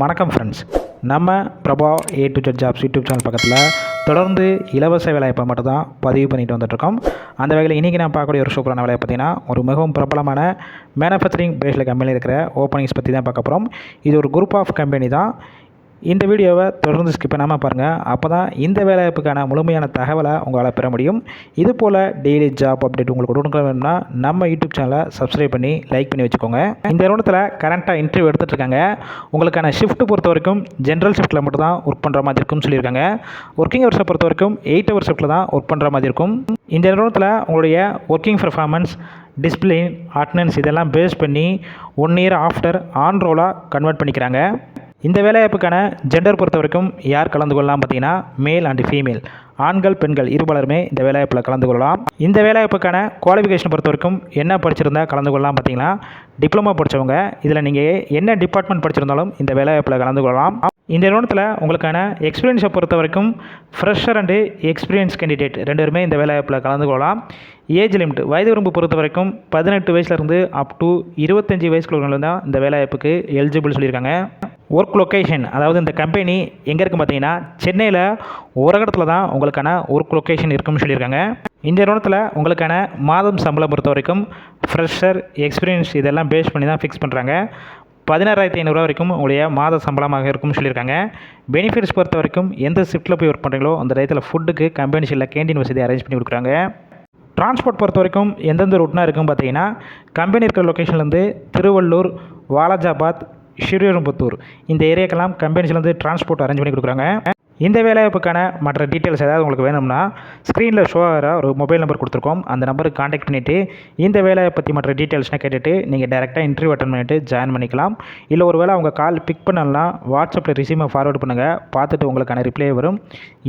வணக்கம் ஃப்ரெண்ட்ஸ் நம்ம Prabha A to Z jobs YouTube channel பக்கத்தில் தொடர்ந்து இலவச வேலைவாய்ப்பை மட்டும் தான் பதிவு பண்ணிட்டு வந்துட்டுருக்கோம். அந்த வகையில் இன்றைக்கி நான் பார்க்கக்கூடிய ஒரு சூப்பரான வேலையை பார்த்திங்கன்னா ஒரு மிகவும் பிரபலமான மேனுஃபேக்சரிங் பேஸில் கம்பெனியில் இருக்கிற ஓப்பனிங்ஸ் பற்றி தான் பார்க்க போகிறோம் இது ஒரு குரூப் ஆஃப் கம்பெனி தான். இந்த வீடியோவை தொடர்ந்து ஸ்கிப் பண்ணாமல் பாருங்கள் அப்போ தான் இந்த வேலைவாய்ப்புக்கான முழுமையான தகவலை உங்களால் பெற முடியும். இது போல் டெய்லி ஜாப் அப்டேட் உங்களுக்கு கொடுக்க வேணும்னா நம்ம யூடியூப் சேனலை சப்ஸ்கிரைப் பண்ணி லைக் பண்ணி வச்சுக்கோங்க. இந்த நிறுவனத்தில் கரண்ட்டாக இன்டர்வியூ எடுத்துகிட்டு இருக்காங்க. உங்களுக்கான ஷிஃப்ட் பொறுத்த வரைக்கும் ஜென்ரல் ஷிஃப்ட்டில் மட்டும் தான் ஒர்க் பண்ணுற மாதிரி இருக்கும்னு சொல்லியிருக்காங்க. ஒர்க்கிங் ஹவர்ஸை பொறுத்த வரைக்கும் எயிட் ஹவர் ஷிஃப்ட்டில் தான் ஒர்க் பண்ணுற மாதிரி இருக்கும். இந்த நிறுவனத்தில் உங்களுடைய ஒர்க்கிங் பர்ஃபார்மன்ஸ் டிஸ்பிளின் அட்டனன்ஸ் இதெல்லாம் பேஸ் பண்ணி ஒன் இயர் ஆஃப்டர் ஆன் ரோலாக கன்வெர்ட் பண்ணிக்கிறாங்க. இந்த வேலைவாய்ப்புக்கான ஜெண்டர் பொறுத்த வரைக்கும் யார் கலந்து கொள்ளலாம் பார்த்தீங்கன்னா மேல் அண்ட் ஃபீமேல் ஆண்கள் பெண்கள் இருபலருமே இந்த வேலைவாய்ப்பில் கலந்து கொள்ளலாம். இந்த வேலைவாய்ப்புக்கான குவாலிஃபிகேஷன் பொறுத்த வரைக்கும் என்ன படிச்சிருந்தால் கலந்து கொள்ளலாம் பார்த்தீங்கன்னா டிப்ளமோ படித்தவங்க இதில் நீங்கள் என்ன டிபார்ட்மெண்ட் படிச்சிருந்தாலும் இந்த வேலைவாய்ப்பில் கலந்து கொள்ளலாம். இந்த நிறுவனத்தில் உங்களுக்கான எக்ஸ்பீரியன்ஸை பொறுத்த வரைக்கும் ஃப்ரெஷர் அண்டு எக்ஸ்பீரியன்ஸ் கேண்டிடேட் ரெண்டு பேருமே இந்த வேலைவாய்ப்பில் கலந்து கொள்ளலாம். ஏஜ் லிமிட் வயது வரம்பு பொறுத்த வரைக்கும் பதினெட்டு வயசுலேருந்து அப் டு இருபத்தஞ்சி வயசுக்குள்ள தான் இந்த வேலைவாய்ப்புக்கு எலிஜிபிள் சொல்லியிருக்காங்க. ஒர்க் லொக்கேஷன் அதாவது இந்த கம்பெனி எங்கே இருக்குது பார்த்தீங்கன்னா சென்னையில் உரகடத்தில் தான் உங்களுக்கான ஒர்க் லொக்கேஷன் இருக்குன்னு சொல்லியிருக்காங்க. இந்த நிறுவனத்தில் உங்களுக்கான மாதம் சம்பளம் பொறுத்த வரைக்கும் ஃப்ரெஷர் எக்ஸ்பீரியன்ஸ் இதெல்லாம் பேஸ் பண்ணி தான் ஃபிக்ஸ் பண்ணுறாங்க பதினாறாயிரத்தி ஐநூறுரூவா வரைக்கும் உங்களுடைய மாத சம்பளமாக இருக்கும்னு சொல்லியிருக்காங்க. பெனிஃபிட்ஸ் பொறுத்த வரைக்கும் எந்த ஷிஃப்ட்டில் போய் ஒர்க் பண்ணுறீங்களோ அந்த டயத்தில் ஃபுட்டுக்கு கம்பெனி சைடில் கேண்டீன் வசதி அரேஞ்ச் பண்ணி கொடுக்குறாங்க. டிரான்ஸ்போர்ட் பொறுத்த வரைக்கும் எந்தெந்த ரூட்னா இருக்கும் பார்த்தீங்கன்னா கம்பெனி இருக்கிற லொக்கேஷன்லேருந்து திருவள்ளூர் வாலாஜாபாத் ஸ்ரீரம்புத்தூர் இந்த ஏரியாக்கெல்லாம் கம்பெனிஸ்லேருந்து டிரான்ஸ்போர்ட் அரேஞ்ச் பண்ணி கொடுக்குறாங்க. இந்த வேலைவாய்ப்புக்கான மற்ற டீட்டெயில்ஸ் ஏதாவது உங்களுக்கு வேணும்னா ஸ்க்ரீனில் ஷோ ஆகிற ஒரு மொபைல் நம்பர் கொடுத்துருக்கோம். அந்த நம்பருக்கு காண்டாக்ட் பண்ணிவிட்டு இந்த வேலையை பற்றி மற்ற டீட்டெயில்ஸ்னால் கேட்டுட்டு நீங்கள் டேரெக்டாக இன்டர்வியூ அட்டன் பண்ணிவிட்டு ஜாயின் பண்ணிக்கலாம். இல்லை ஒரு வேளை அவங்க கால் பிக் பண்ணலாம் வாட்ஸ்அப்பில் ரிசீமை ஃபார்வர்ட் பண்ணுங்கள் பார்த்துட்டு உங்களுக்கான ரிப்ளை வரும்.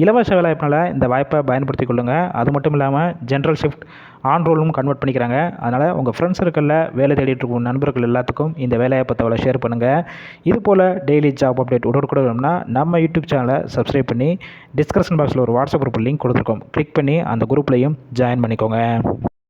இலவச வேலைவாய்ப்பினால் இந்த வாய்ப்பை பயன்படுத்தி கொள்ளுங்கள் அது மட்டும் இல்லாமல் ஜென்ரல் ஷிஃப்ட் ஆன் ரோலும் கன்வெர்ட் பண்ணிக்கிறாங்க. அதனால் உங்கள் ஃப்ரெண்ட்ஸ் சர்க்கிளில் வேலை தேடிட்டு இருக்கும் நண்பர்கள் எல்லாத்துக்கும் இந்த வேலையை பற்றவளை ஷேர் பண்ணுங்கள் இது போல் டெய்லி ஜாப் அப்டேட் உடனுக்குடன் வேணும்னா நம்ம யூடியூப் சேனலை சப்ஸ்கிரைப் பண்ணி டிஸ்கிரிப்ஷன் பாக்ஸில் ஒரு வாட்ஸ்அப் குரூப் லிங்க் கொடுத்துருக்கோம். கிளிக் பண்ணி அந்த குரூப்லையும் ஜாயின் பண்ணிக்கோங்க.